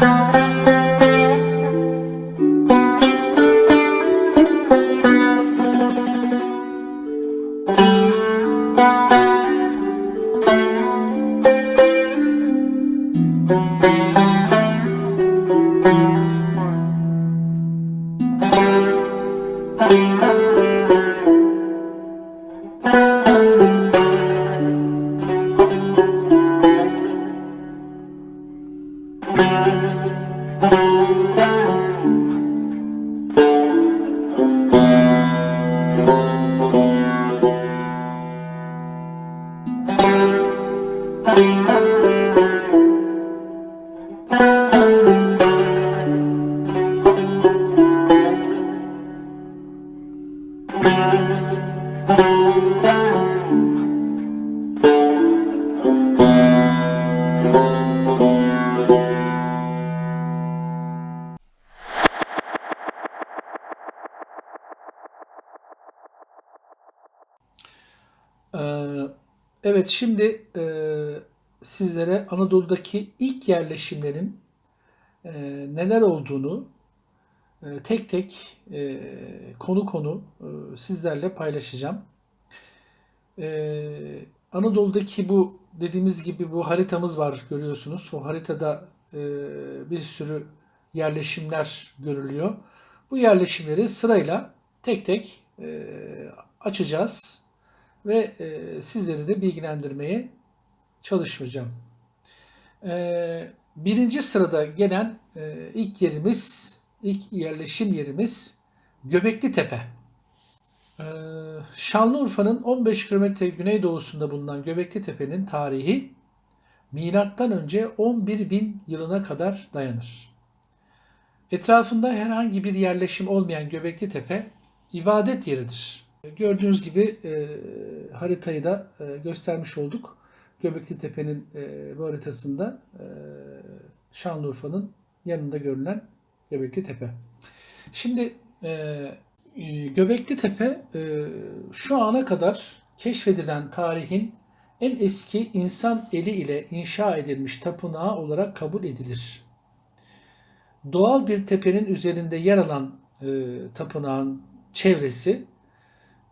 Música Evet şimdi e, sizlere Anadolu'daki ilk yerleşimlerin e, neler olduğunu e, tek tek konu konu sizlerle paylaşacağım. Anadolu'daki bu dediğimiz gibi bu haritamız var görüyorsunuz. O haritada bir sürü yerleşimler görülüyor. Bu yerleşimleri sırayla tek tek açacağız ve e, sizleri de bilgilendirmeye çalışmayacağım. E, birinci sırada gelen e, ilk yerimiz, ilk yerleşim yerimiz Göbekli Tepe. E, Şanlıurfa'nın 15 kilometre güneydoğusunda bulunan Göbekli Tepe'nin tarihi milattan önce 11 bin yılına kadar dayanır. Etrafında herhangi bir yerleşim olmayan Göbekli Tepe ibadet yeridir. Gördüğünüz gibi e, haritayı da e, göstermiş olduk. Göbekli Tepe'nin e, bu haritasında e, Şanlıurfa'nın yanında görülen Göbekli Tepe. Şimdi e, e, Göbekli Tepe e, şu ana kadar keşfedilen tarihin en eski insan eli ile inşa edilmiş tapınağı olarak kabul edilir. Doğal bir tepenin üzerinde yer alan e, tapınağın çevresi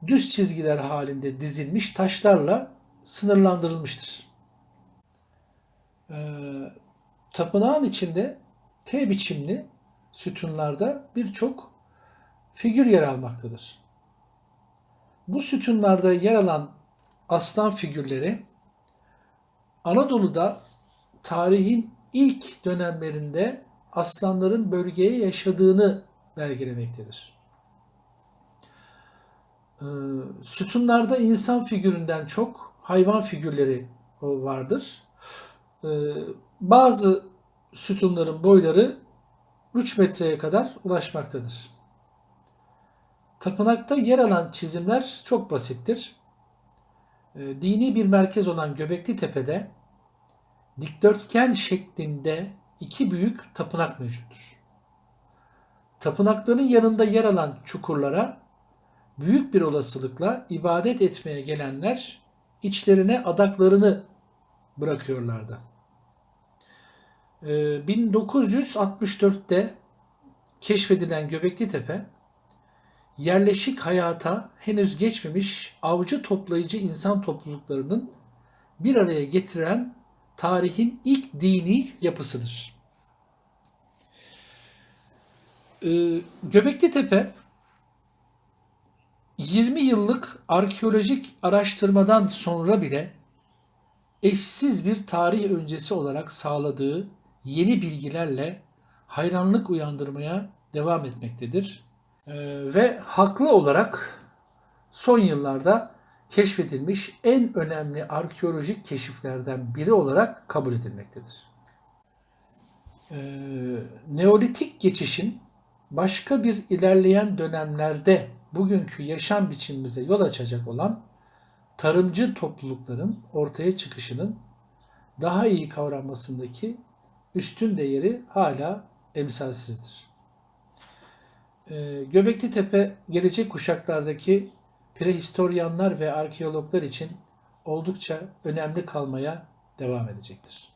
düz çizgiler halinde dizilmiş taşlarla sınırlandırılmıştır. Ee, tapınağın içinde T biçimli sütunlarda birçok figür yer almaktadır. Bu sütunlarda yer alan aslan figürleri Anadolu'da tarihin ilk dönemlerinde aslanların bölgeye yaşadığını belgelemektedir. Ee, sütunlarda insan figüründen çok hayvan figürleri vardır. Ee, bazı sütunların boyları 3 metreye kadar ulaşmaktadır. Tapınakta yer alan çizimler çok basittir. Ee, dini bir merkez olan Göbekli Tepe'de dikdörtgen şeklinde iki büyük tapınak mevcuttur. Tapınakların yanında yer alan çukurlara büyük bir olasılıkla ibadet etmeye gelenler içlerine adaklarını bırakıyorlardı. 1964'te Ee, keşfedilen Göbekli Tepe, yerleşik hayata henüz geçmemiş avcı toplayıcı insan topluluklarının bir araya getiren tarihin ilk dini yapısıdır. Ee, Göbekli Tepe 20 yıllık arkeolojik araştırmadan sonra bile eşsiz bir tarih öncesi olarak sağladığı yeni bilgilerle hayranlık uyandırmaya devam etmektedir. Ee, ve haklı olarak son yıllarda keşfedilmiş en önemli arkeolojik keşiflerden biri olarak kabul edilmektedir. Ee, Neolitik geçişin başka bir ilerleyen dönemlerde bugünkü yaşam biçimimize yol açacak olan tarımcı toplulukların ortaya çıkışının daha iyi kavranmasındaki üstün değeri hala emsalsizdir. Ee, Göbekli Tepe gelecek kuşaklardaki prehistoryanlar ve arkeologlar için oldukça önemli kalmaya devam edecektir.